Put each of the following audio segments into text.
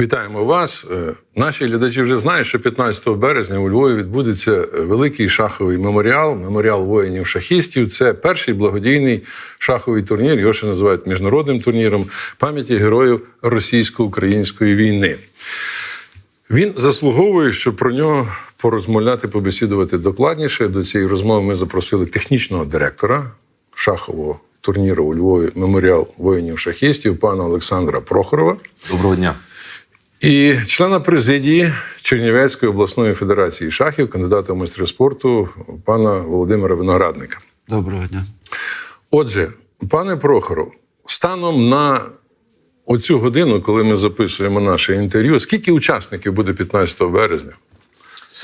Вітаємо вас. Е, Наші глядачі вже знають, що 15 березня у Львові відбудеться великий шаховий меморіал, меморіал воїнів-шахістів. Це перший благодійний шаховий турнір. Його ще називають міжнародним турніром пам'яті героїв російсько-української війни. Він заслуговує, щоб про нього порозмовляти, побесідувати докладніше. До цієї розмови ми запросили технічного директора шахового турніру у Львові Меморіал воїнів-шахістів пана Олександра Прохорова. Доброго дня. І члена президії Чернівецької обласної федерації шахів, кандидата в майстри спорту пана Володимира Виноградника. Доброго дня. Отже, пане Прохоров, станом на оцю годину, коли ми записуємо наше інтерв'ю, скільки учасників буде 15 березня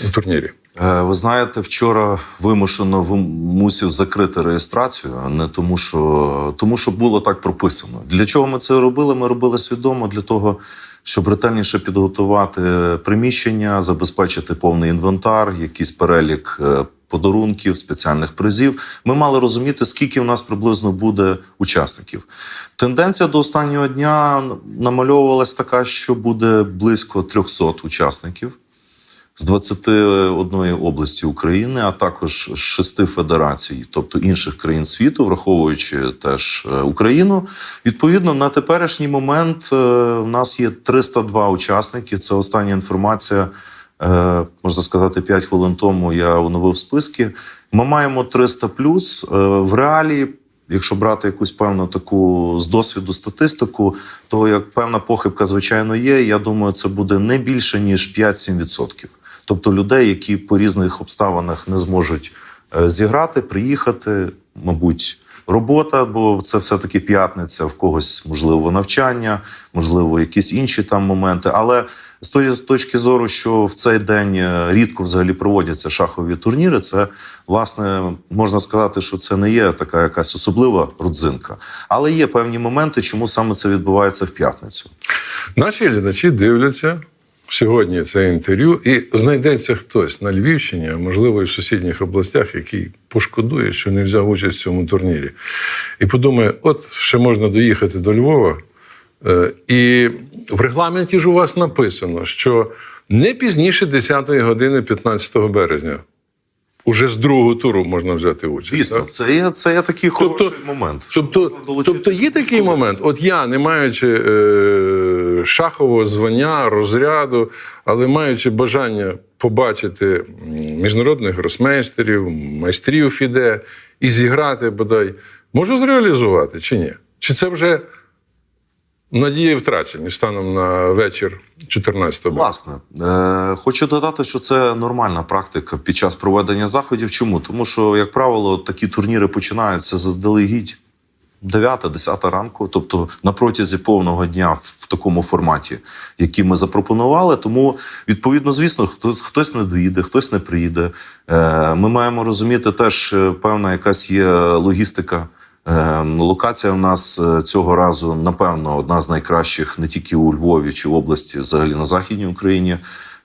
у турнірі? Е, Ви знаєте, вчора вимушено вим- мусив закрити реєстрацію, а не тому, що тому, що було так прописано. Для чого ми це робили? Ми робили свідомо для того, щоб ретельніше підготувати приміщення, забезпечити повний інвентар, якийсь перелік е, подарунків, спеціальних призів. Ми мали розуміти, скільки в нас приблизно буде учасників. Тенденція до останнього дня намальовувалась така, що буде близько 300 учасників з 21 області України, а також з шести федерацій, тобто інших країн світу, враховуючи теж е, Україну. Відповідно, на теперішній момент е, в нас є 302 учасники. Це остання інформація. е, Можна сказати, 5 хвилин тому я оновив списки. Ми маємо 300 плюс в реалії. Якщо брати якусь певну таку з досвіду статистику, то як певна похибка, звичайно, є. Я думаю, це буде не більше ніж 5-7%. Тобто людей, які по різних обставинах не зможуть е, зіграти, приїхати, мабуть, робота, бо це все-таки п'ятниця, в когось можливо навчання, можливо, якісь інші там моменти. Але з тої з точки зору, що в цей день е, рідко взагалі проводяться шахові турніри, це власне можна сказати, що це не є така якась особлива родзинка. Але є певні моменти, чому саме це відбувається в п'ятницю. Наші глядачі дивляться сьогодні це інтерв'ю, і знайдеться хтось на Львівщині, а можливо, і в сусідніх областях, який пошкодує, що не взяв участь в цьому турнірі. І подумає: от ще можна доїхати до Львова. Е, І в регламенті ж у вас написано, що не пізніше 10-ї години 15 березня. Уже з другого туру можна взяти участь. Звісно, так? це є, це є такий Тобто- хороший момент. Тобто, тобто є такий момент. От я, не маючи е, шахового звання, розряду, але маючи бажання побачити міжнародних гросмейстерів, майстрів Фіде і зіграти бодай, можу зреалізувати чи ні? Чи це вже надії втрачені станом на вечір 14 березня? Власне, е, хочу додати, що це нормальна практика під час проведення заходів. Чому? Тому що, як правило, такі турніри починаються заздалегідь 9-10 ранку, тобто на протязі повного дня в, в такому форматі, який ми запропонували. Тому, відповідно, звісно, хтось, хтось не доїде, хтось не приїде. Е, ми маємо розуміти теж е, певна якась є логістика. Е, Локація в нас е, цього разу, напевно, одна з найкращих не тільки у Львові чи в області, взагалі на Західній Україні.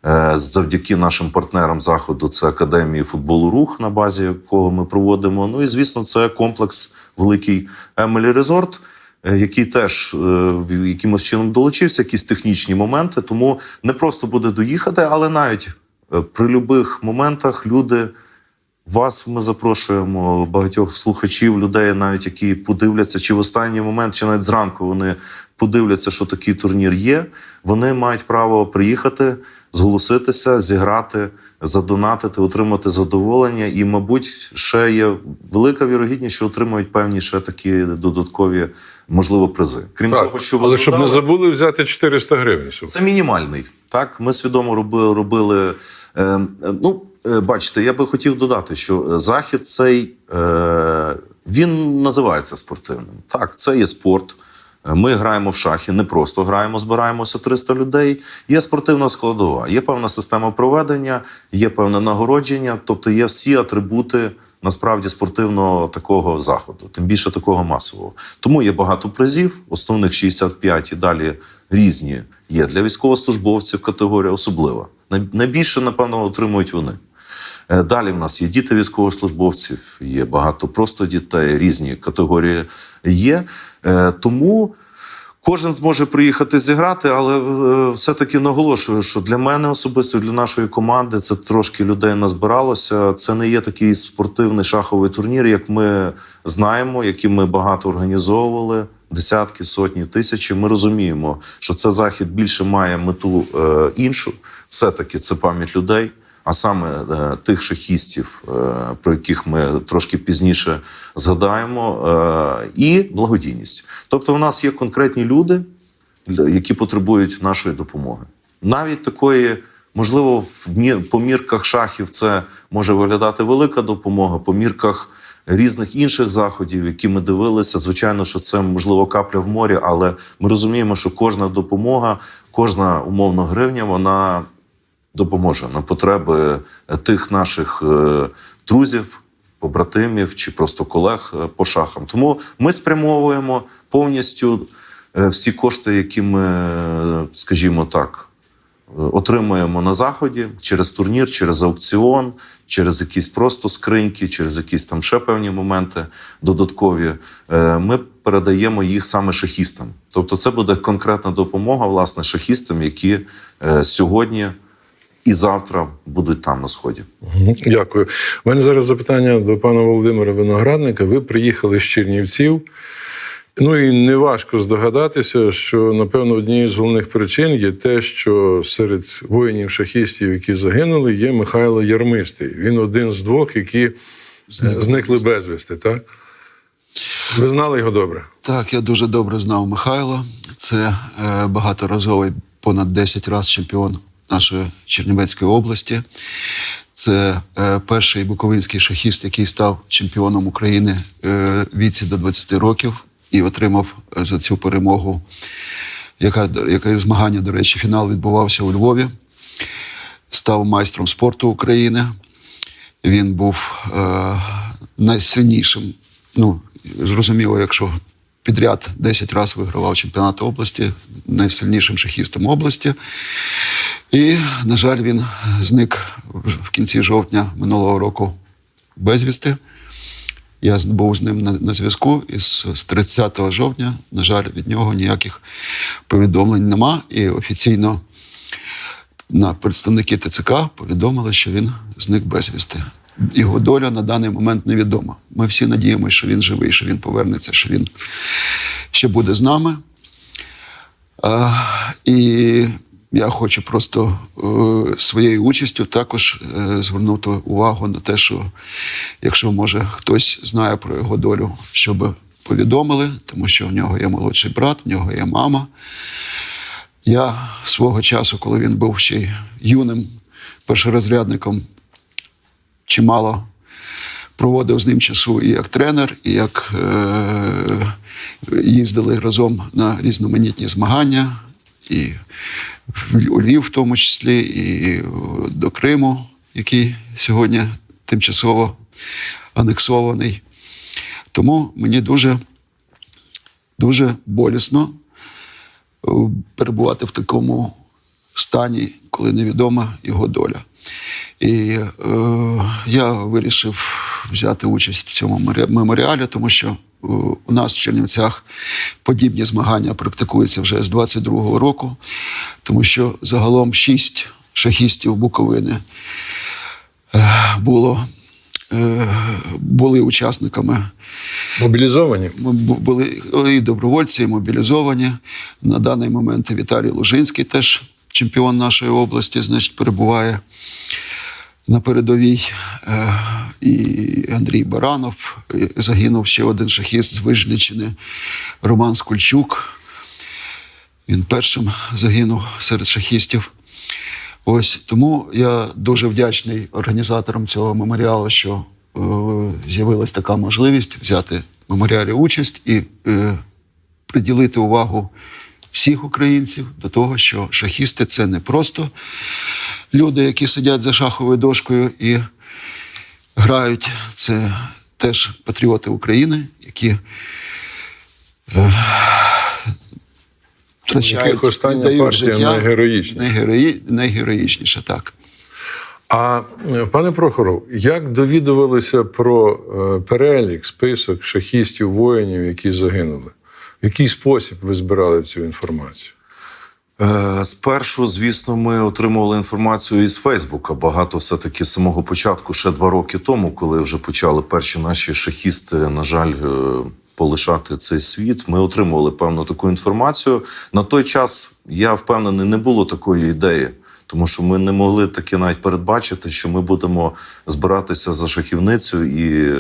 Е, Завдяки нашим партнерам заходу це Академії футболу Рух, на базі якого ми проводимо. Ну і звісно, це комплекс великий Емелі Резорт, е, який теж якимось чином долучився, якісь технічні моменти. Тому не просто буде доїхати, але навіть при будь-яких моментах люди. Вас ми запрошуємо багатьох слухачів, людей, навіть які подивляться, чи в останній момент, чи навіть зранку вони подивляться, що такий турнір є. Вони мають право приїхати, зголоситися, зіграти, задонатити, отримати задоволення. І, мабуть, ще є велика вірогідність, що отримають певні ще такі додаткові, можливо, призи. Крім Так, того, що але щоб не забули взяти 400 гривень. це мінімальний. Так, ми свідомо робили. робили е, е, ну, бачите, я би хотів додати, що е, захід цей е, він називається спортивним. Так, це є спорт. Е, Ми граємо в шахи, не просто граємо, збираємося 300 людей. Є спортивна складова, є певна система проведення, є певне нагородження, тобто є всі атрибути насправді спортивного такого заходу, тим більше такого масового. Тому є багато призів, основних 65 і далі різні є для військовослужбовців категорія особлива. Найбільше, напевно, отримують вони. Е, Далі в нас є діти військовослужбовців, є багато просто дітей, різні категорії є. Е, Тому Кожен зможе приїхати зіграти, але е, все-таки наголошую, що для мене особисто, для нашої команди, це трошки людей назбиралося. Це не є такий спортивний шаховий турнір, як ми знаємо, який ми багато організовували. Десятки, сотні, тисячі. Ми розуміємо, що це захід більше має мету е, іншу. Все-таки це пам'ять людей, а саме е, тих шахістів, е, про яких ми трошки пізніше згадаємо, е, і благодійність. Тобто, у нас є конкретні люди, які потребують нашої допомоги. Навіть такої, можливо, в мір, по мірках шахів це може виглядати велика допомога, по мірках різних інших заходів, які ми дивилися. Звичайно, що це можливо капля в морі, але ми розуміємо, що кожна допомога, кожна умовно гривня, вона допоможе на потреби тих наших е, друзів, побратимів чи просто колег е, по шахам. Тому ми спрямовуємо повністю е, всі кошти, які ми, е, скажімо так, е, отримуємо на заході через турнір, через аукціон, через якісь просто скриньки, через якісь там ще певні моменти додаткові. е, Ми передаємо їх саме шахістам. Тобто, це буде конкретна допомога власне шахістам, які е, сьогодні і завтра будуть там на сході. Дякую. У мене зараз запитання до пана Володимира Виноградника. Ви приїхали з Чернівців. Ну і неважко здогадатися, що напевно однією з головних причин є те, що серед воїнів-шахістів, які загинули, є Михайло Ярмистий. Він один з двох, які е, зникли безвісти. Так? Ви знали його добре? Так, я дуже добре знав Михайла. Це е, багаторазовий понад 10 разів чемпіон нашої Чернівецької області. Це е, перший буковинський шахіст, який став чемпіоном України е, віці до 20 років і отримав е, за цю перемогу, яка, яка змагання, до речі, фінал відбувався у Львові. Став майстром спорту України. Він був е, найсильнішим. Ну, зрозуміло, якщо підряд 10 разів вигравав чемпіонат області, найсильнішим шахістом області. І, на жаль, він зник в кінці жовтня минулого року безвісти. Я був з ним на, на зв'язку, і з, з 30 жовтня, на жаль, від нього ніяких повідомлень нема. І офіційно на представники ТЦК повідомили, що він зник безвісти. Його доля на даний момент невідома. Ми всі надіємося, що він живий, що він повернеться, що він ще буде з нами. І я хочу просто е, своєю участю також е, звернути увагу на те, що якщо може хтось знає про його долю, щоб повідомили, тому що в нього є молодший брат, в нього є мама. Я свого часу, коли він був ще й юним першорозрядником, чимало проводив з ним часу і як тренер, і як е- їздили разом на різноманітні змагання, і у Львів, в тому числі, і до Криму, який сьогодні тимчасово анексований. Тому мені дуже, дуже болісно е, перебувати в такому стані, коли невідома його доля. І е, я вирішив взяти участь в цьому меморіалі, тому що е, у нас в Чернівцях подібні змагання практикуються вже з 22-го року, тому що загалом шість шахістів Буковини е, було, е, були учасниками Мобілізовані? були і добровольці, і мобілізовані. На даний момент Віталій Лужинський, теж чемпіон нашої області, значить, перебуває на передовій. Е, І Андрій Баранов, загинув ще один шахіст з Вижничини Роман Скульчук. Він першим загинув серед шахістів. Ось тому я дуже вдячний організаторам цього меморіалу, що е, з'явилась така можливість взяти в меморіалі участь і е, приділити увагу всіх українців до того, що шахісти це не просто люди, які сидять за шаховою дошкою і грають. Це теж патріоти України, які е, втрачають, остання партія життя. Найгерої... Найгероїчніше, так. А е, пане Прохоров, як довідувалися про е, перелік, список шахістів, воїнів, які загинули? В який спосіб ви збирали цю інформацію? Е, Спершу, звісно, ми отримували інформацію із Фейсбука. Багато все-таки з самого початку, ще два роки тому, коли вже почали перші наші шахісти, на жаль, е, полишати цей світ. Ми отримували певну таку інформацію. На той час я впевнений, не було такої ідеї. Тому що ми не могли таки навіть передбачити, що ми будемо збиратися за шахівницю і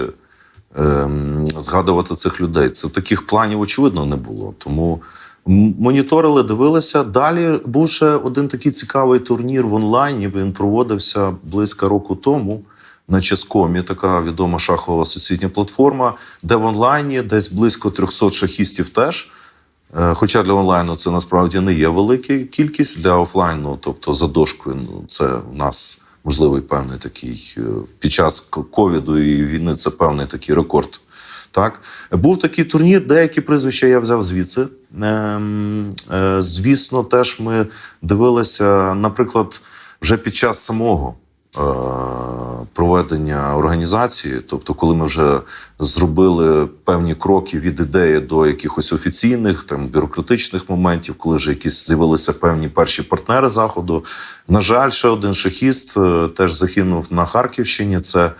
ем, згадувати цих людей. Це таких планів, очевидно, не було. Тому моніторили, дивилися. Далі був ще один такий цікавий турнір в онлайні. Він проводився близько року тому. На Ческомі така відома шахова всесвітня платформа, де в онлайні десь близько 300 шахістів теж. Е, Хоча для онлайну це насправді не є велика кількість для офлайну, тобто за дошкою, ну це у нас можливий певний такий е, під час ковіду і війни це певний такий рекорд. Так був такий турнір, деякі прізвища я взяв звідси. Ем, е, Звісно, теж ми дивилися, наприклад, вже під час самого е, проведення організації, тобто, коли ми вже зробили певні кроки від ідеї до якихось офіційних там бюрократичних моментів, коли вже якісь з'явилися певні перші партнери заходу. На жаль, ще один шахіст е, теж загинув на Харківщині. Це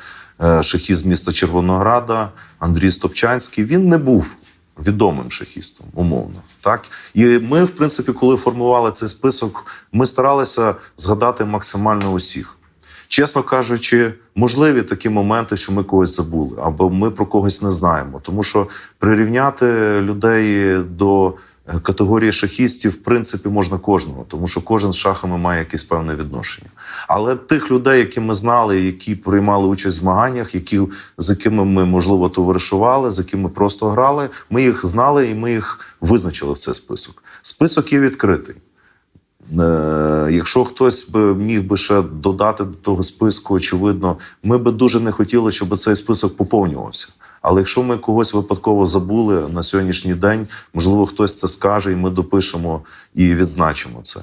шахіст міста Червонограда Андрій Стопчанський. Він не був відомим шахістом, умовно. Так і ми, в принципі, коли формували цей список, ми старалися згадати максимально усіх. Чесно кажучи, можливі такі моменти, що ми когось забули, або ми про когось не знаємо. Тому що прирівняти людей до категорії шахістів, в принципі, можна кожного, тому що кожен з шахами має якесь певне відношення. Але тих людей, які ми знали, які приймали участь в змаганнях, які, з якими ми, можливо, товаришували, з якими просто грали, ми їх знали і ми їх визначили в цей список. Список є відкритий. Е, Якщо хтось би міг би ще додати до того списку, очевидно, ми би дуже не хотіли, щоб цей список поповнювався. Але якщо ми когось випадково забули на сьогоднішній день, можливо, хтось це скаже, і ми допишемо і відзначимо це.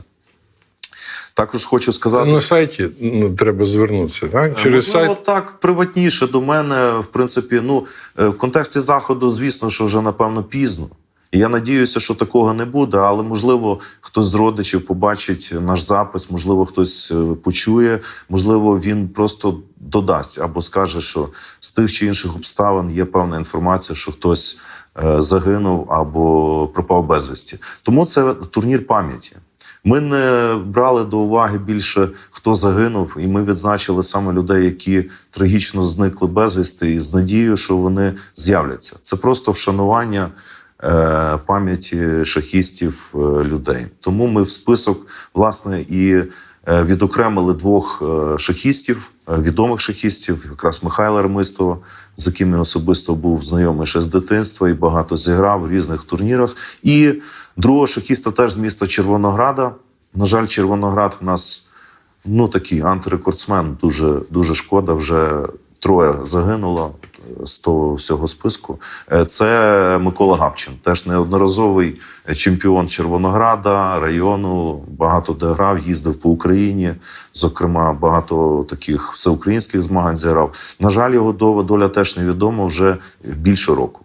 Також хочу Це сказати. на сайті ну, треба звернутися, так? Через Можливо, сайт. так приватніше до мене, в принципі, ну е, в контексті заходу, звісно, що вже напевно пізно. Я надіюся, що такого не буде, але можливо, хтось з родичів побачить наш запис, можливо, хтось е, почує, можливо, він просто додасть або скаже, що з тих чи інших обставин є певна інформація, що хтось е, загинув або пропав безвісті. Тому це турнір пам'яті. Ми не брали до уваги більше, хто загинув, і ми відзначили саме людей, які трагічно зникли безвісти, і з надією, що вони з'являться. Це просто вшанування пам'яті шахістів е, людей. Тому ми в список власне і е, відокремили двох е, шахістів, е, відомих шахістів, якраз Михайла Ремистова, з яким я особисто був знайомий ще з дитинства і багато зіграв в різних турнірах. І другого шахіста теж з міста Червонограда. На жаль, Червоноград в нас ну такий антирекордсмен. Дуже дуже шкода. Вже троє загинуло з того всього списку. Е, Це Микола Гапчин, теж неодноразовий чемпіон Червонограда, району. Багато де грав, їздив по Україні. Зокрема, багато таких всеукраїнських змагань зіграв. На жаль, його доля- доля теж невідома вже більше року.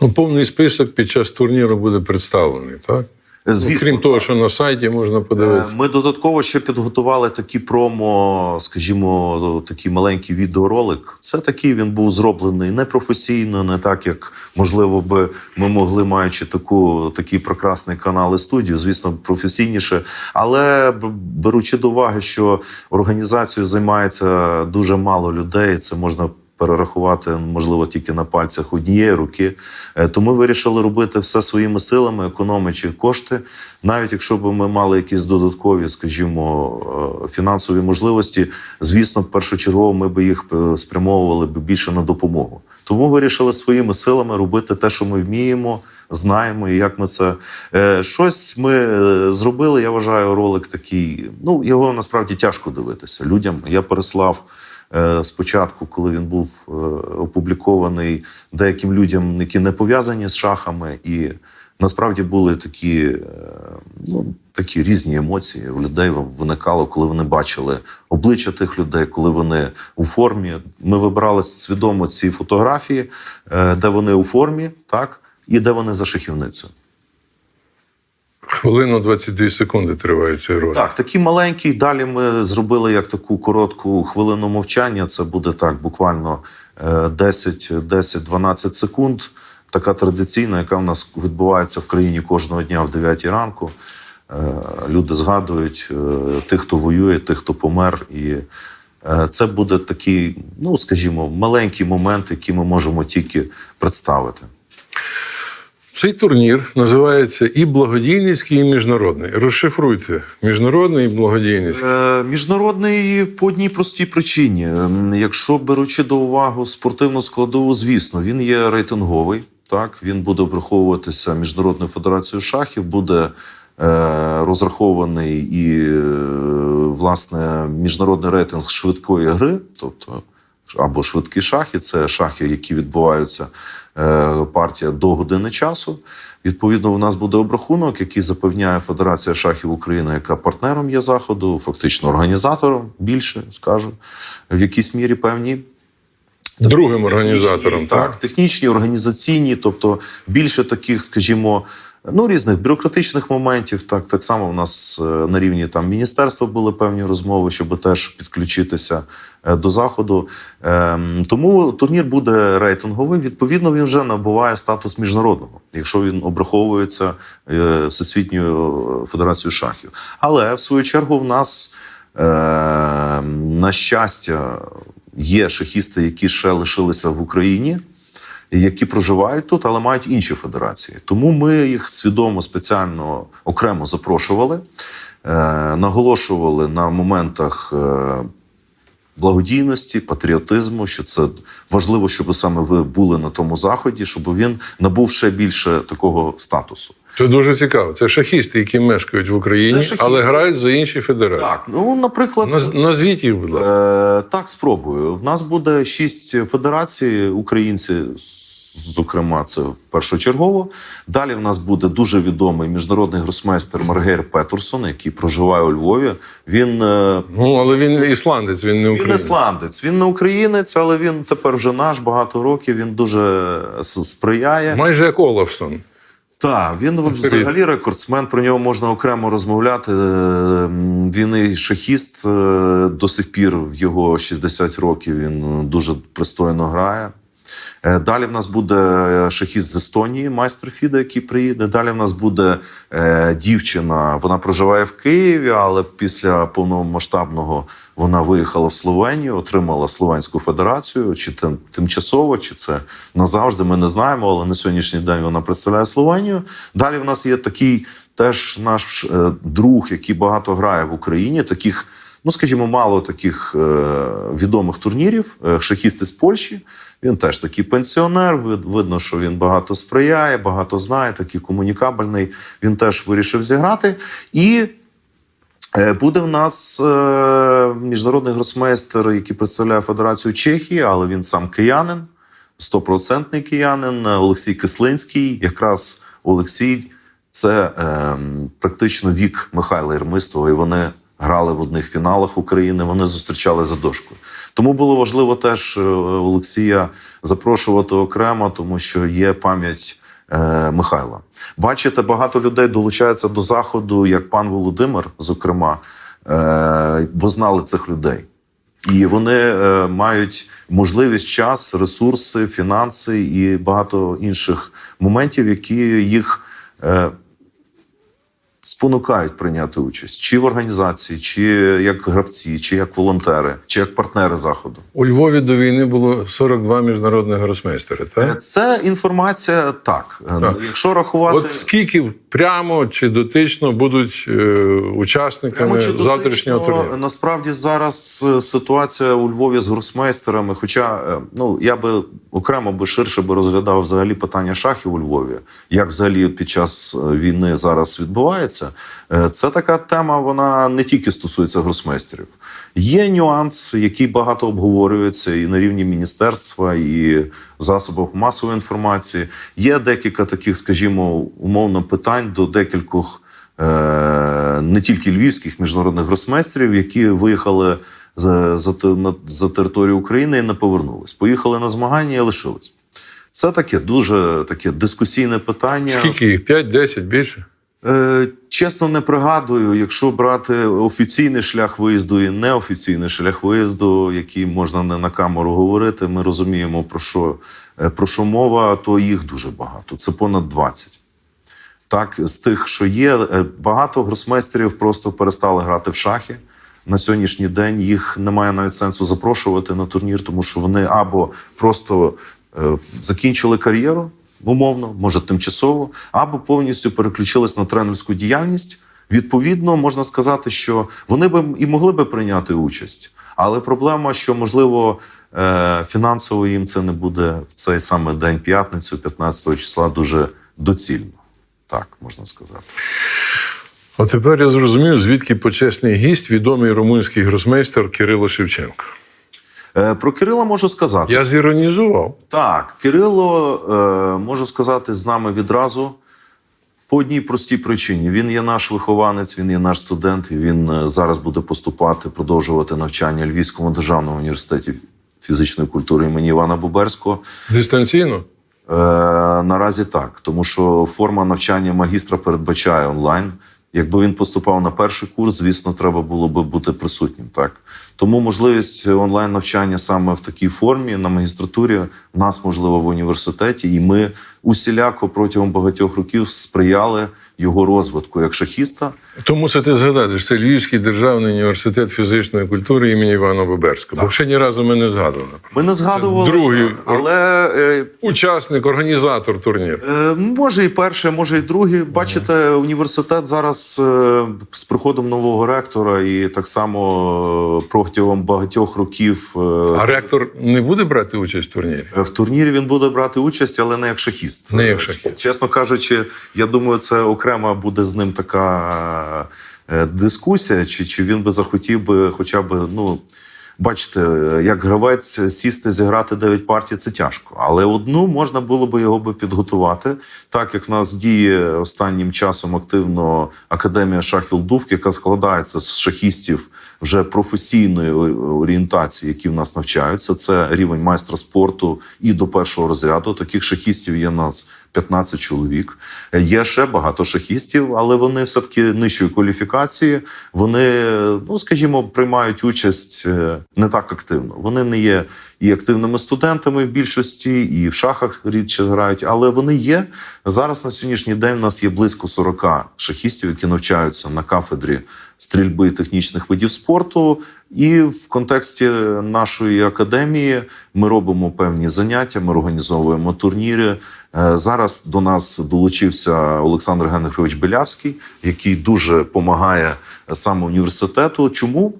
Ну, повний список під час турніру буде представлений, так? Звісно, Крім того, що на сайті можна подивитися. Е, Ми додатково ще підготували такі промо, скажімо, такий маленький відеоролик. Це такий він був зроблений непрофесійно, не так як можливо би ми могли, маючи таку такий прекрасний канал і студію, звісно, професійніше. Але беручи до уваги, що організацією займається дуже мало людей, це можна. Перерахувати можливо тільки на пальцях однієї руки, Е, то ми вирішили робити все своїми силами, економячи кошти. Навіть якщо б ми мали якісь додаткові, скажімо, е, фінансові можливості, звісно, першочергово ми б їх е, спрямовували б більше на допомогу. Тому вирішили своїми силами робити те, що ми вміємо, знаємо, і як ми це щось ми зробили. Я вважаю, ролик такий. Ну його насправді тяжко дивитися людям. Я переслав. Е, Спочатку, коли він був е, опублікований деяким людям, які не пов'язані з шахами, і насправді були такі, е, ну, такі різні емоції у людей виникало, коли вони бачили обличчя тих людей, коли вони у формі. Ми вибирали свідомо ці фотографії, де вони у формі, так. і де вони за шахівницею. Хвилину 22 секунди триває цей ролик. Так, такий маленький. Далі ми зробили як таку коротку хвилину мовчання. Це буде так, буквально е, 10-12 секунд. Така традиційна, яка в нас відбувається в країні кожного дня в 9 ранку. Е, Люди згадують е, тих, хто воює, тих, хто помер. І е, це буде такий, ну скажімо, маленький момент, який ми можемо тільки представити. Цей турнір називається і благодійницький, і міжнародний. Розшифруйте міжнародний і благодійницький. Е, Міжнародний по одній простій причині. Якщо беручи до уваги спортивну складову, звісно, він є рейтинговий. Так, він буде враховуватися Міжнародною федерацією шахів, буде е, розрахований і е, власне міжнародний рейтинг швидкої гри, тобто або швидкі шахи, це шахи, які відбуваються е, партія до години часу. Відповідно, у нас буде обрахунок, який запевняє Федерація шахів України, яка партнером є заходу, фактично організатором більше скажу, в якійсь мірі певні. Другим організатором, Технічні, так? технічні, організаційні, тобто більше таких, скажімо, ну різних бюрократичних моментів. Так, так само у нас е, на рівні там міністерства були певні розмови, щоб теж підключитися е, до заходу. Ем, тому турнір буде рейтинговий. Відповідно, він вже набуває статус міжнародного, якщо він обраховується е, Всесвітньою федерацією шахів. Але в свою чергу в нас е, на щастя є шахісти, які ще лишилися в Україні, які проживають тут, але мають інші федерації. Тому ми їх свідомо спеціально окремо запрошували, е, наголошували на моментах. Е, Благодійності, патріотизму, що це важливо, щоб саме ви були на тому заході, щоб він набув ще більше такого статусу. Це дуже цікаво. Це шахісти, які мешкають в Україні, але грають за інші федерації. Так, ну наприклад, Наз- Назвіть їх, будь ласка. Е, так, спробую. В нас буде шість федерацій, українці, зокрема, це першочергово. Далі в нас буде дуже відомий міжнародний гросмейстер Маргейр Петерсон, який проживає у Львові. Він, е, Ну, але він ісландець, він не він ісландець, він не українець, але він тепер вже наш багато років. Він дуже сприяє. Майже як Олафсон. Так, він взагалі рекордсмен. Про нього можна окремо розмовляти. Е, Він і шахіст е, до сих пір в його 60 років. Він е, дуже пристойно грає. Е, Далі в нас буде е, шахіст з Естонії, майстер Фіда, який приїде. Далі в нас буде е, дівчина. Вона проживає в Києві, але після повномасштабного вона виїхала в Словенію, отримала Словенську Федерацію, чи тим, тимчасово, чи це назавжди. Ми не знаємо, але на сьогоднішній день вона представляє Словенію. Далі в нас є такий теж наш друг, який багато грає в Україні. Таких, ну скажімо, мало таких відомих турнірів. Шахісти з Польщі. Він теж такий пенсіонер. Видно, що він багато сприяє, багато знає, такий комунікабельний. Він теж вирішив зіграти. І Е, Буде в нас е, міжнародний гросмейстер, який представляє Федерацію Чехії, але він сам киянин, стопроцентний киянин Олексій Кислинський. Якраз Олексій це е, практично вік Михайла Єрмистого, і вони грали в одних фіналах України. Вони зустрічали за дошкою. Тому було важливо теж е, Олексія запрошувати окремо, тому що є пам'ять е, Михайла. Бачите, багато людей долучається до заходу, як пан Володимир, зокрема, е, бо знали цих людей. І вони мають можливість, час, ресурси, фінанси і багато інших моментів, які їх спонукають прийняти участь чи в організації, чи як гравці, чи як волонтери, чи як партнери заходу. У Львові до війни було 42 міжнародних гросмейстери. Так? Це інформація так. Так. Якщо рахувати От скільки прямо чи дотично будуть е, учасниками Прямо чи дотично, завтрашнього турніру? Насправді зараз е, ситуація у Львові з гросмейстерами. Хоча е, ну я би окремо би ширше би розглядав взагалі питання шахів у Львові, як взагалі під час е, війни зараз відбувається. Е, Це така тема, вона не тільки стосується гросмейстерів. Є нюанс, який багато обговорюється і на рівні міністерства, і в засобах масової інформації. Є декілька таких, скажімо, умовно питань до декількох е, не тільки львівських міжнародних гросмейстерів, які виїхали за, за, на- за територію України і не повернулись. Поїхали на змагання і лишились. Це таке дуже таке дискусійне питання. Скільки їх? 5, 10, більше? Е, чесно, не пригадую, якщо брати офіційний шлях виїзду і неофіційний шлях виїзду, який можна не на камеру говорити, ми розуміємо, про що, е, про що мова, то їх дуже багато. Це понад 20. Так, з тих, що є, е, багато гросмейстерів просто перестали грати в шахи. На сьогоднішній день їх немає навіть сенсу запрошувати на турнір, тому що вони або просто е, закінчили кар'єру, умовно, може тимчасово, або повністю переключились на тренерську діяльність. Відповідно, можна сказати, що вони би і могли би прийняти участь, але проблема, що можливо е, фінансово їм це не буде в цей саме день п'ятницю, 15 числа, дуже доцільно. Так можна сказати. А тепер я зрозумів, звідки почесний гість, відомий румунський гросмейстер Кирило Шевченко. Е, Про Кирила можу сказати. Я зіронізував. Так, Кирило, е, можу сказати, з нами відразу по одній простій причині. Він є наш вихованець, він є наш студент, і він е, зараз буде поступати, продовжувати навчання Львівському державному університеті фізичної культури імені Івана Буберського. Дистанційно? Е, наразі так, тому що форма навчання магістра передбачає онлайн. Якби він поступав на перший курс, звісно, треба було би бути присутнім. Так тому можливість онлайн навчання саме в такій формі на магістратурі в нас можливо в університеті, і ми усіляко протягом багатьох років сприяли його розвитку як шахіста. То мусите згадати, що це Львівський державний університет фізичної культури імені Івана Боберського. Бо ще ні разу ми не згадували. Ми не згадували, другий. але е, Учасник, організатор турніру. Е, Може і перше, може і друге. Бачите, університет зараз е, з приходом нового ректора і так само протягом багатьох років А ректор не буде брати участь в турнірі? в турнірі він буде брати участь, але не як шахіст. Не як шахіст. Чесно кажучи, я думаю, це окрема буде з ним така е, дискусія, чи, чи він би захотів би хоча б, ну. Бачите, як гравець сісти, зіграти 9 партій це тяжко. Але одну можна було би його би підготувати, так як в нас діє останнім часом активно академія шахів яка складається з шахістів вже професійної орієнтації, які в нас навчаються. Це рівень майстра спорту і до першого розряду. Таких шахістів є в нас 15 чоловік. Є ще багато шахістів, але вони все-таки нижчої кваліфікації. Вони, ну скажімо, приймають участь е, не так активно. Вони не є і активними студентами в більшості, і в шахах рідше грають, але вони є. Зараз на сьогоднішній день в нас є близько 40 шахістів, які навчаються на кафедрі стрільби технічних видів спорту. І в контексті нашої академії ми робимо певні заняття, ми організовуємо турніри. Е, Зараз до нас долучився Олександр Генрихович Белявський, який дуже допомагає саме університету. Чому?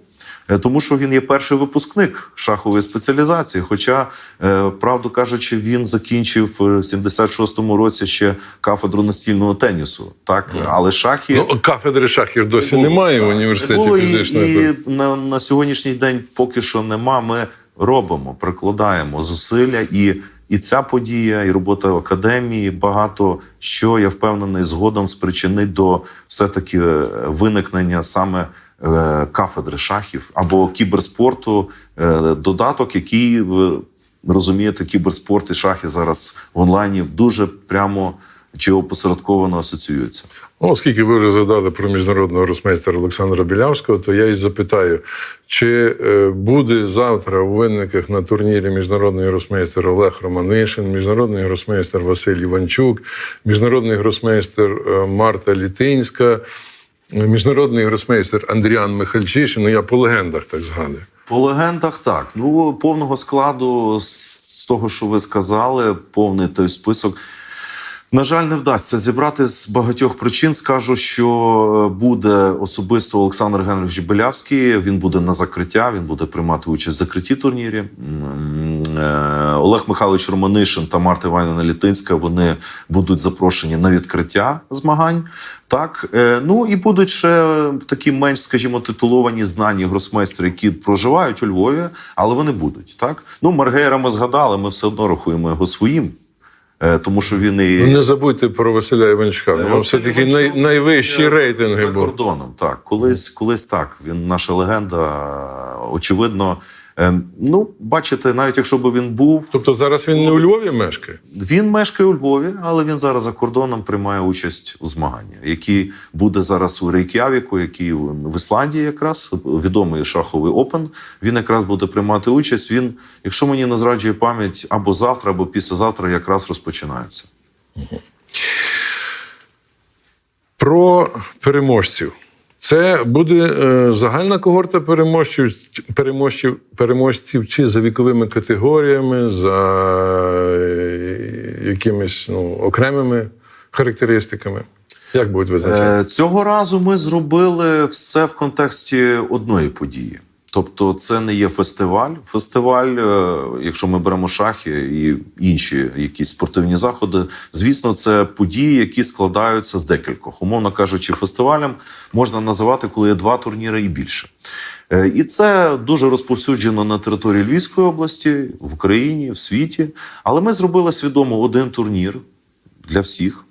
Е, Тому що він є перший випускник шахової спеціалізації. Хоча, е, правду кажучи, він закінчив е, в 76-му році ще кафедру настільного тенісу. Так, але шахи Ну, кафедри шахів досі було, немає в університеті було, і- І, на, на сьогоднішній день поки що нема. Ми робимо, прикладаємо зусилля і. І ця подія, і робота академії багато що я впевнений згодом спричинить до все-таки е, виникнення саме кафедри шахів або кіберспорту, е, додаток, який розумієте, кіберспорт і шахи зараз в онлайні дуже прямо чи опосередковано асоціюються. Ну, оскільки ви вже згадали про міжнародного гросмейстера Олександра Білявського, то я і запитаю, чи е, буде завтра у винниках на турнірі міжнародний гросмейстер Олег Романишин, міжнародний гросмейстер Василь Іванчук, міжнародний гросмейстер е, Марта Літинська, е, міжнародний гросмейстер Андріан Михальчишин. Ну, я по легендах так згадую. По легендах так. Ну, повного складу з того, що ви сказали, повний той список. На жаль, не вдасться зібрати з багатьох причин. Скажу, що буде особисто Олександр Генрихович Белявський. Він буде на закриття, він буде приймати участь в закритті турнірі. Е, Олег Михайлович Романишин та Марта Іванівна Літинська вони будуть запрошені на відкриття змагань. Так, е, ну і будуть ще такі менш, скажімо, титуловані знані гросмейстери, які проживають у Львові, але вони будуть. Так, ну Маргейра ми згадали, ми все одно рахуємо його своїм, е, тому що він і Ну, не забудьте про Василя Іванчука. Ну, Василь все-таки най, найвищі рейтинги за були. кордоном. Так, колись, колись так. Він наша легенда. Очевидно, ну, бачите, навіть якщо б він був, Тобто зараз він не у Львові мешкає? він мешкає у Львові, але він зараз за кордоном приймає участь у змаганнях, який буде зараз у Рейк'явіку, який в Ісландії, якраз відомий шаховий опен. Він якраз буде приймати участь. Він, якщо мені не зраджує пам'ять, або завтра, або післязавтра якраз розпочинається. Про переможців. Це буде е, загальна когорта переможців, переможців, переможців чи за віковими категоріями, за е, якимись ну, окремими характеристиками. Як будуть визначати? Е, Цього разу ми зробили все в контексті одної події. Тобто, це не є фестиваль. Фестиваль, е, якщо ми беремо шахи і інші якісь спортивні заходи, звісно, це події, які складаються з декількох. Умовно кажучи, фестивалем можна називати, коли є два турніри і більше. Е, І це дуже розповсюджено на території Львівської області, в Україні, в світі. Але ми зробили свідомо один турнір для всіх.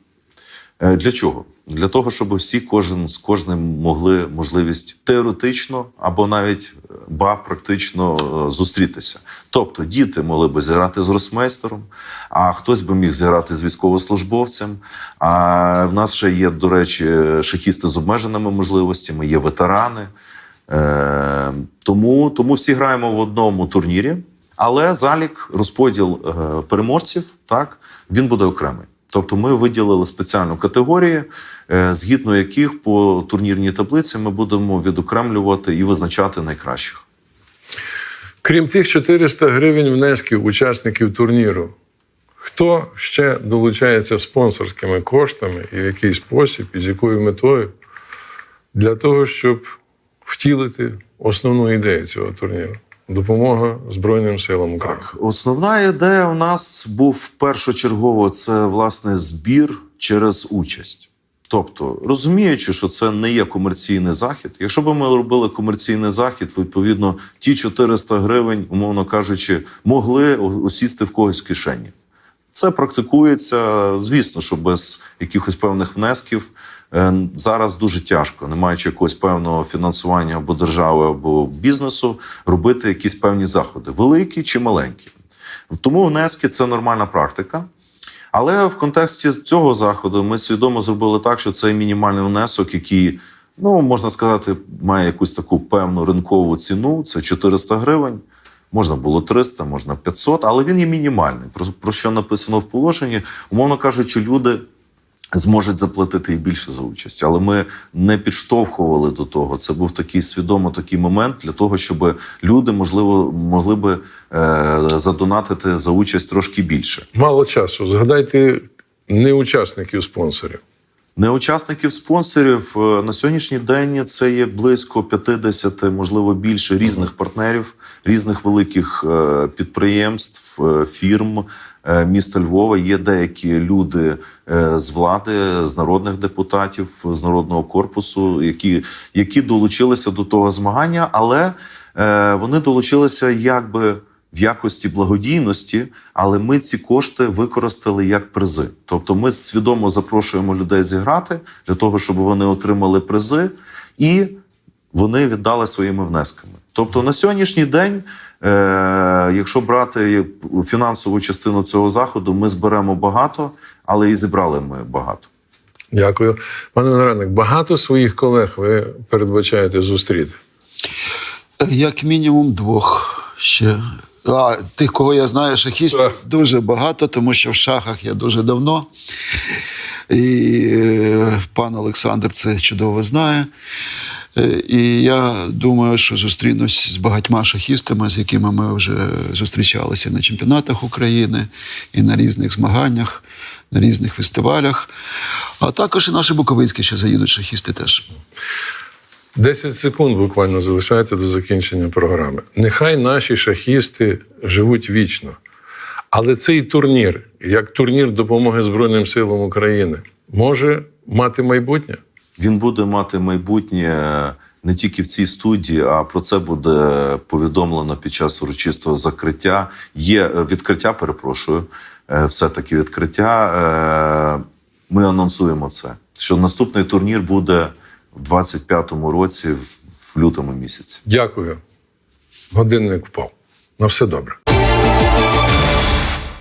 Е, Для чого? Для того, щоб всі кожен з кожним могли можливість теоретично або навіть е, ба практично е, зустрітися. Тобто діти могли би зіграти з росмейстером, а хтось би міг зіграти з військовослужбовцем. А в нас ще є, до речі, шахісти з обмеженими можливостями, є ветерани. Е, тому, тому всі граємо в одному турнірі, але залік, розподіл переможців, так, він буде окремий. Тобто ми виділили спеціальну категорію, е, згідно яких по турнірній таблиці ми будемо відокремлювати і визначати найкращих. Крім тих 400 гривень внесків учасників турніру, хто ще долучається спонсорськими коштами і в який спосіб, і з якою метою для того, щоб втілити основну ідею цього турніру допомога Збройним силам України. Основна ідея у нас був першочергово це власне збір через участь. Тобто, розуміючи, що це не є комерційний захід. Якщо б ми робили комерційний захід, відповідно, ті 400 гривень, умовно кажучи, могли осісти в когось в кишені. Це практикується, звісно, що без якихось певних внесків зараз дуже тяжко, не маючи якогось певного фінансування або держави, або бізнесу, робити якісь певні заходи, великі чи маленькі. Тому внески це нормальна практика. Але в контексті цього заходу ми свідомо зробили так, що це мінімальний внесок, який, ну можна сказати, має якусь таку певну ринкову ціну. Це 400 гривень. Можна було 300, можна 500, але він є мінімальний. Про, про що написано в положенні, умовно кажучи, люди зможуть заплатити і більше за участь. Але ми не підштовхували до того. Це був такий свідомо такий момент для того, щоб люди, можливо, могли би е, задонатити за участь трошки більше. Мало часу. Згадайте не учасників спонсорів. Неучасників спонсорів е, на сьогоднішній день це є близько 50, можливо більше різних партнерів, різних великих е, підприємств, е, фірм міста Львова. Є деякі люди з влади, з народних депутатів, з народного корпусу, які, які долучилися до того змагання, але вони долучилися якби в якості благодійності, але ми ці кошти використали як призи. Тобто, ми свідомо запрошуємо людей зіграти для того, щоб вони отримали призи, і вони віддали своїми внесками. Тобто, на сьогоднішній день, е, якщо брати фінансову частину цього заходу, ми зберемо багато, але і зібрали ми багато. Дякую. Пане Виноградник, багато своїх колег ви передбачаєте зустріти. Як мінімум двох ще. А тих, кого я знаю, шахістів Так. дуже багато, тому що в шахах я дуже давно. І е, пан Олександр це чудово знає. Е, І я думаю, що зустрінусь з багатьма шахістами, з якими ми вже зустрічалися на чемпіонатах України і на різних змаганнях, на різних фестивалях. А також і наші буковинські ще заїдуть шахісти теж. 10 секунд буквально залишається до закінчення програми. Нехай наші шахісти живуть вічно. Але цей турнір, як турнір допомоги Збройним силам України, може мати майбутнє. Він буде мати майбутнє не тільки в цій студії, а про це буде повідомлено під час урочистого закриття. Є е, відкриття, перепрошую, е, все-таки відкриття. Е, Ми анонсуємо це. Що наступний турнір буде в 25-му році, в- лютому місяці. Дякую. Годинник впав. На все добре.